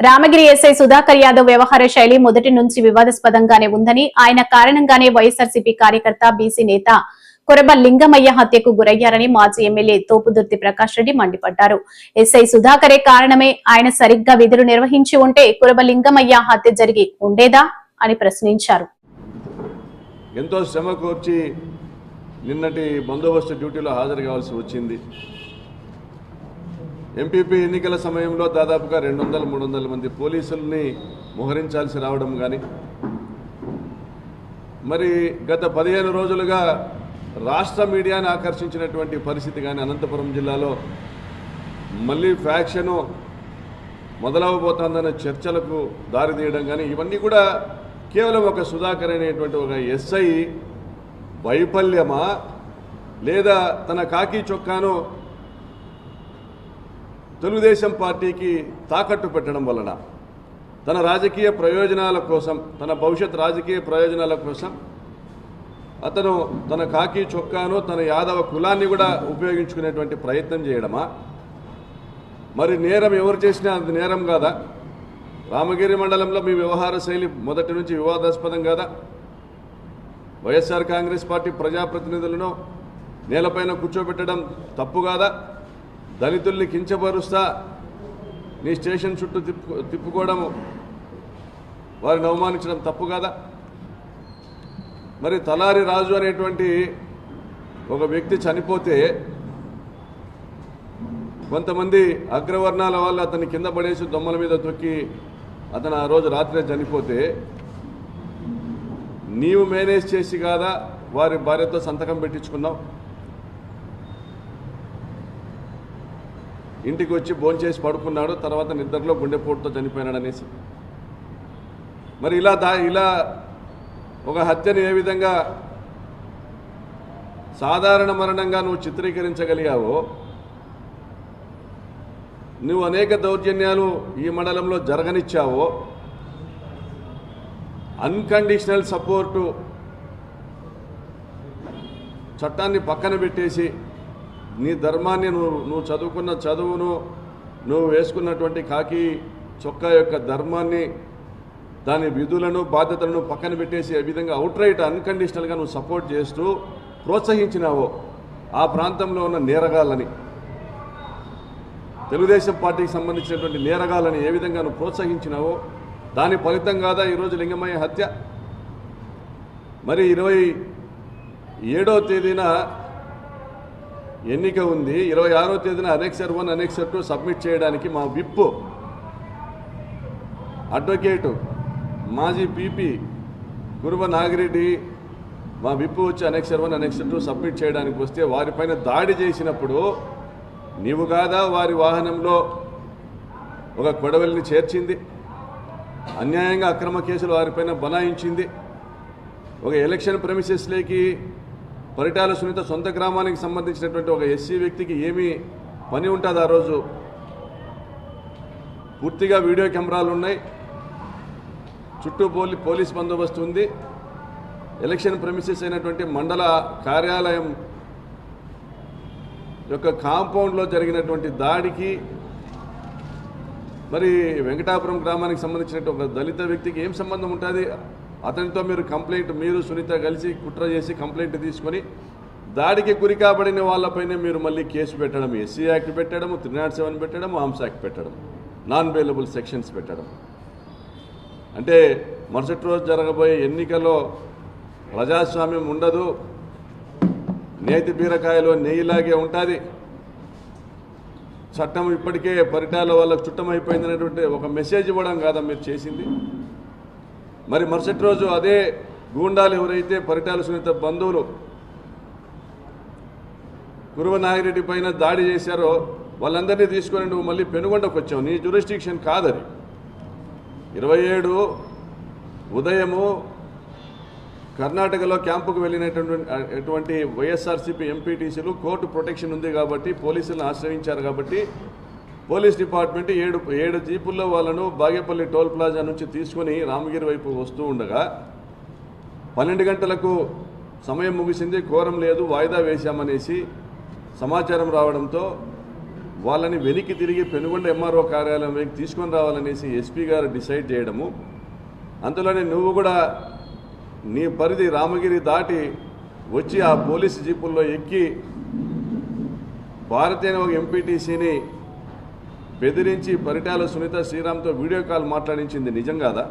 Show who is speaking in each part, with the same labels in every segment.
Speaker 1: Ramagiri SI Sudhakar Yadav వ్యవహార శైలి మొదటి నుంచి వివాదాస్పదంగానే ఉందని ఆయన కారణంగానే వైఎస్ఆర్సీపీ కార్యకర్త బీసీ నేత కొరబ లింగమయ్య హత్యకు గురయ్యారని మాజీ ఎమ్మెల్యే తోపుదుర్తి ప్రకాష్ రెడ్డి మండిపడ్డారు. ఎస్ఐ సుధాకరే కారణమే ఆయన సరిగ్గా విధులు నిర్వహించి ఉంటే కురబ లింగమయ్య హత్య జరిగి ఉండేదా అని ప్రశ్నించారు.
Speaker 2: ఎంతో శ్రమ కోర్చి నిన్నటి బందోబస్తు డ్యూటీలో హాజరు కావాల్సి వచ్చింది. ఎంపీపీ ఎన్నికల సమయంలో దాదాపుగా రెండు వందల మూడు వందల మంది పోలీసుల్ని మోహరించాల్సి రావడం కానీ మరి గత పదిహేను రోజులుగా రాష్ట్ర మీడియాని ఆకర్షించినటువంటి పరిస్థితి కానీ అనంతపురం జిల్లాలో మళ్ళీ ఫ్యాక్షను మొదలవబోతోందన్న చర్చలకు దారితీయడం కానీ ఇవన్నీ కూడా కేవలం ఒక సుధాకర్ అనేటువంటి ఒక ఎస్ఐ వైఫల్యమా? లేదా తన కాకి చొక్కాను తెలుగుదేశం పార్టీకి తాకట్టు పెట్టడం వలన తన రాజకీయ ప్రయోజనాల కోసం తన భవిష్యత్ రాజకీయ ప్రయోజనాల కోసం అతను తన కాకి చొక్కాను తన యాదవ కులాన్ని కూడా ఉపయోగించుకునేటువంటి ప్రయత్నం చేయడమా? మరి నేరం ఎవరు చేసినా అది నేరం కాదా? రామగిరి మండలంలో మీ వ్యవహార శైలి మొదటి నుంచి వివాదాస్పదం కాదా? వైఎస్ఆర్ కాంగ్రెస్ పార్టీ ప్రజాప్రతినిధులను నేలపైన కూర్చోబెట్టడం తప్పు కాదా? దళితుల్ని కించపరుస్తా నీ స్టేషన్ చుట్టూ తిప్పు తిప్పుకోవడము. వారిని అవమానించడం తప్పు కాదా? మరి తలారి రాజు అనేటువంటి ఒక వ్యక్తి చనిపోతే కొంతమంది అగ్రవర్ణాల వాళ్ళు అతన్ని కింద పడేసి దొమ్మల మీద తొక్కి అతను ఆ రోజు రాత్రే చనిపోతే నీవు మేనేజ్ చేసి కాదా వారి భార్యతో సంతకం పెట్టించుకున్నావు? ఇంటికి వచ్చి భోంచేసి పడుకున్నాడు తర్వాత నిద్రలో గుండెపోటుతో చనిపోయినాడు అనేసి మరి ఇలా దా ఇలా ఒక హత్యను ఏ విధంగా సాధారణ మరణంగా నువ్వు చిత్రీకరించగలిగావో నువ్వు అనేక దౌర్జన్యాలు ఈ మండలంలో జరగనిచ్చావో అన్కండిషనల్ సపోర్టు చట్టాన్ని పక్కన పెట్టేసి నీ ధర్మాన్ని నువ్వు నువ్వు చదువుకున్న చదువును నువ్వు వేసుకున్నటువంటి కాకి చొక్కా యొక్క ధర్మాన్ని దాని విధులను బాధ్యతలను పక్కన పెట్టేసి ఏ విధంగా అవుట్రైట్ అన్కండిషనల్గా నువ్వు సపోర్ట్ చేస్తూ ప్రోత్సహించినావో ఆ ప్రాంతంలో ఉన్న నేరగాళ్ళని తెలుగుదేశం పార్టీకి సంబంధించినటువంటి నేరగాళ్ళని ఏ విధంగా నువ్వు ప్రోత్సహించినావో దాని ఫలితం కాదా ఈరోజు లింగమయ్య హత్య? మరి ఇరవై ఏడో తేదీన ఎన్నిక ఉంది. ఇరవై ఆరో తేదీన annexure one annexure two submit చేయడానికి మా విప్పు అడ్వకేటు మాజీ పీపీ గురువ నాగిరెడ్డి మా విప్పు వచ్చి annexure one annexure two submit చేయడానికి వస్తే వారిపైన దాడి చేసినప్పుడు నీవు కాదా వారి వాహనంలో ఒక కొడవలిని చేర్చింది. అన్యాయంగా అక్రమ కేసులు వారిపైన బనాయించింది. ఒక ఎలక్షన్ ప్రమిసెస్లోకి పరిటాల సునీత సొంత గ్రామానికి సంబంధించినటువంటి ఒక ఎస్సీ వ్యక్తికి ఏమీ పని ఉంటుంది ఆ రోజు? పూర్తిగా వీడియో కెమెరాలు ఉన్నాయి. చుట్టూ పోలీ పోలీస్ బందోబస్తు ఉంది. ఎలక్షన్ ప్రమిసెస్ అయినటువంటి మండల కార్యాలయం యొక్క కాంపౌండ్లో జరిగినటువంటి దాడికి మరి వెంకటాపురం గ్రామానికి సంబంధించినటువంటి ఒక దళిత వ్యక్తికి ఏం సంబంధం ఉంటుంది? అతనితో మీరు కంప్లైంట్ మీరు సునీత కలిసి కుట్ర చేసి కంప్లైంట్ తీసుకొని దాడికి గురి కాబడిన మీరు మళ్ళీ కేసు పెట్టడం ఎస్సీ యాక్ట్ పెట్టడం త్రీ నాట్ సెవెన్ పెట్టడం ఆర్మ్స్ యాక్ట్ పెట్టడం నాన్ బెయిలబుల్ సెక్షన్స్ పెట్టడం. అంటే మరుసటి రోజు జరగబోయే ఎన్నికల్లో ప్రజాస్వామ్యం ఉండదు నేతి బీరకాయలో నెయ్యిలాగే ఉంటుంది. చట్టం ఇప్పటికే పరిటాల వాళ్ళకు చుట్టమైపోయింది అనేటువంటి ఒక మెసేజ్ ఇవ్వడం కాదా మీరు చేసింది? మరి మరుసటి రోజు అదే గూండాలు ఎవరైతే పరిటాల సునీత బంధువులు కురువ నాగిరెడ్డి పైన దాడి చేశారో వాళ్ళందరినీ తీసుకొని నువ్వు మళ్ళీ పెనుగొండకు వచ్చావు. నీ జ్యూరిస్టిక్షన్ కాదది. ఇరవై ఏడు ఉదయము కర్ణాటకలో క్యాంపుకు వెళ్ళినటువంటి అటువంటి వైఎస్ఆర్సీపీ ఎంపీటీసీలు కోర్టు ప్రొటెక్షన్ ఉంది కాబట్టి పోలీసులను ఆశ్రయించారు కాబట్టి పోలీస్ డిపార్ట్మెంట్ ఏడు ఏడు జీపుల్లో వాళ్ళను బాగేపల్లి టోల్ ప్లాజా నుంచి తీసుకొని రామగిరి వైపు వస్తూ ఉండగా పన్నెండు గంటలకు సమయం ముగిసింది కోరం లేదు వాయిదా వేశామనేసి సమాచారం రావడంతో వాళ్ళని వెనక్కి తిరిగి పెనుగొండ ఎంఆర్ఓ కార్యాలయంలోకి తీసుకొని రావాలనేసి ఎస్పీ గారు డిసైడ్ చేయడము. అందులోనే నువ్వు కూడా నీ పరిధి రామగిరి దాటి వచ్చి ఆ పోలీసు జీపుల్లో ఎక్కి భారతీయ ఒక ఎంపీటీసీని బెదిరించి పరిటాల సునీత శ్రీరామ్తో వీడియో కాల్ మాట్లాడించింది నిజం కాదా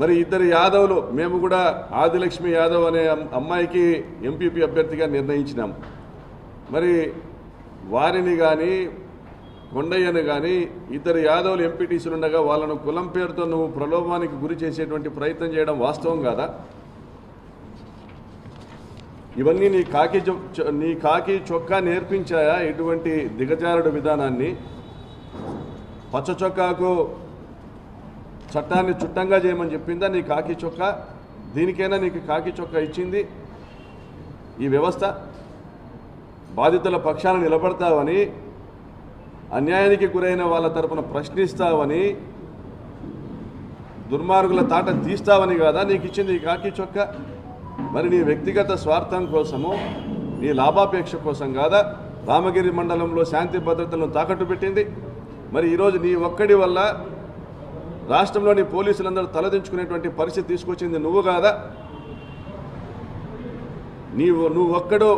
Speaker 2: మరి ఇద్దరు యాదవ్లు మేము కూడా ఆదిలక్ష్మి యాదవ్ అనే అమ్మాయికి ఎంపీపీ అభ్యర్థిగా నిర్ణయించినాం. మరి వారిని కానీ కొండయ్యను కానీ ఇద్దరు యాదవులు ఎంపీటీసీలు ఉండగా వాళ్ళను కులం పేరుతో నువ్వు ప్రలోభానికి గురి చేసేటువంటి ప్రయత్నం చేయడం వాస్తవం కాదా? ఇవన్నీ నీ కాకి చొ- నీ కాకి చొక్కా నేర్పించాయా? ఇటువంటి దిగజారుడు విధానాన్ని? పచ్చ చొక్కాకు చట్టాన్ని చుట్టంగా చేయమని చెప్పిందా నీ కాకి చొక్కా? దీనికైనా నీకు కాకి చొక్కా ఇచ్చింది? ఈ వ్యవస్థ బాధితుల పక్షాన నిలబడతావని అన్యాయానికి గురైన వాళ్ళ తరపున ప్రశ్నిస్తావని దుర్మార్గుల తాట తీస్తావని కాదా? నీకు ఇచ్చింది ఈ కాకి చొక్కా? మరి నీ వ్యక్తిగత స్వార్థం కోసము నీ లాభాపేక్ష కోసం కాదా రామగిరి మండలంలో శాంతి భద్రతలను తాకట్టు పెట్టింది? మరి ఈరోజు నీ ఒక్కడి వల్ల రాష్ట్రంలోని పోలీసులందరూ తలదించుకునేటువంటి పరిస్థితి తీసుకొచ్చింది నువ్వు కాదా? నీవు నువ్వు ఒక్కడో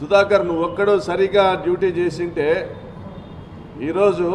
Speaker 2: సుధాకర్ నువ్వు ఒక్కడో సరిగా డ్యూటీ చేసింటే ఈరోజు